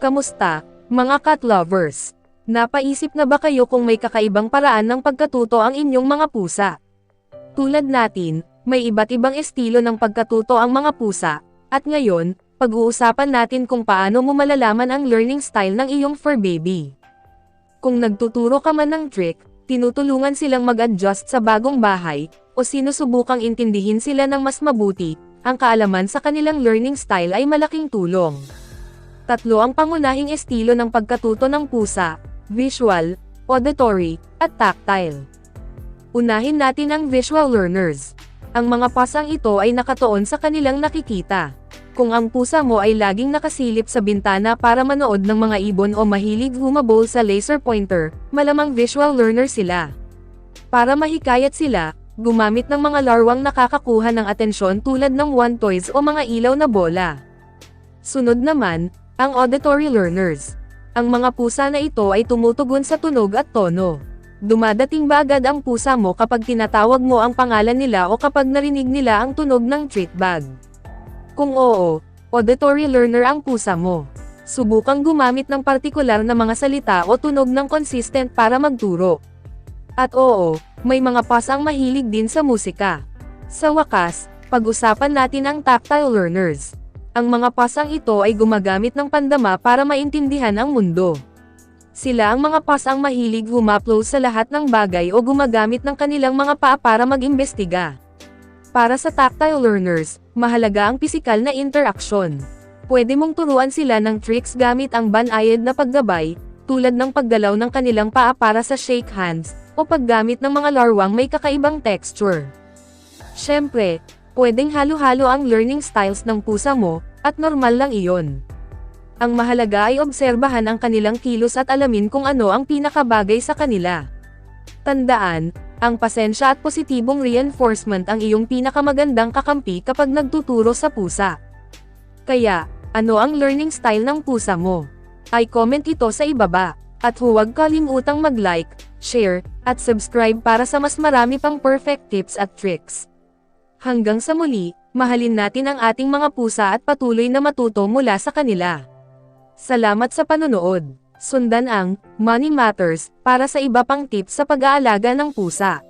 Kamusta, mga cat lovers? Napaisip na ba kayo kung may kakaibang paraan ng pagkatuto ang inyong mga pusa? Tulad natin, may iba't ibang estilo ng pagkatuto ang mga pusa, at ngayon, pag-uusapan natin kung paano mo malalaman ang learning style ng iyong fur baby. Kung nagtuturo ka man ng trick, tinutulungan silang mag-adjust sa bagong bahay, o sinusubukang intindihin sila ng mas mabuti, ang kaalaman sa kanilang learning style ay malaking tulong. Tatlo ang pangunahing estilo ng pagkatuto ng pusa, visual, auditory, at tactile. Unahin natin ang visual learners. Ang mga pasang ito ay nakatuon sa kanilang nakikita. Kung ang pusa mo ay laging nakasilip sa bintana para manood ng mga ibon o mahilig humabol sa laser pointer, malamang visual learner sila. Para mahikayat sila, gumamit ng mga larwang nakakakuha ng atensyon tulad ng one toys o mga ilaw na bola. Sunod naman, ang auditory learners. Ang mga pusa na ito ay tumutugon sa tunog at tono. Dumadating ba agad ang pusa mo kapag tinatawag mo ang pangalan nila o kapag narinig nila ang tunog ng treat bag? Kung oo, auditory learner ang pusa mo. Subukang gumamit ng partikular na mga salita o tunog ng consistent para magturo. At oo, may mga pasang mahilig din sa musika. Sa wakas, pag-usapan natin ang tactile learners. Ang mga pasang ito ay gumagamit ng pandama para maintindihan ang mundo. Sila ang mga pasang mahilig humaplo sa lahat ng bagay o gumagamit ng kanilang mga paa para mag-imbestiga. Para sa tactile learners, mahalaga ang pisikal na interaksyon. Pwede mong turuan sila ng tricks gamit ang banayad na paggabay, tulad ng paggalaw ng kanilang paa para sa shake hands, o paggamit ng mga larwang may kakaibang texture. Siyempre, pwedeng halo-halo ang learning styles ng pusa mo, at normal lang iyon. Ang mahalaga ay obserbahan ang kanilang kilos at alamin kung ano ang pinakabagay sa kanila. Tandaan, ang pasensya at positibong reinforcement ang iyong pinakamagandang kakampi kapag nagtuturo sa pusa. Kaya, ano ang learning style ng pusa mo? Ay comment ito sa ibaba, at huwag kalimutang mag-like, share, at subscribe para sa mas marami pang perfect tips at tricks. Hanggang sa muli, mahalin natin ang ating mga pusa at patuloy na matuto mula sa kanila. Salamat sa panonood. Sundan ang Money Matters para sa iba pang tips sa pag-aalaga ng pusa.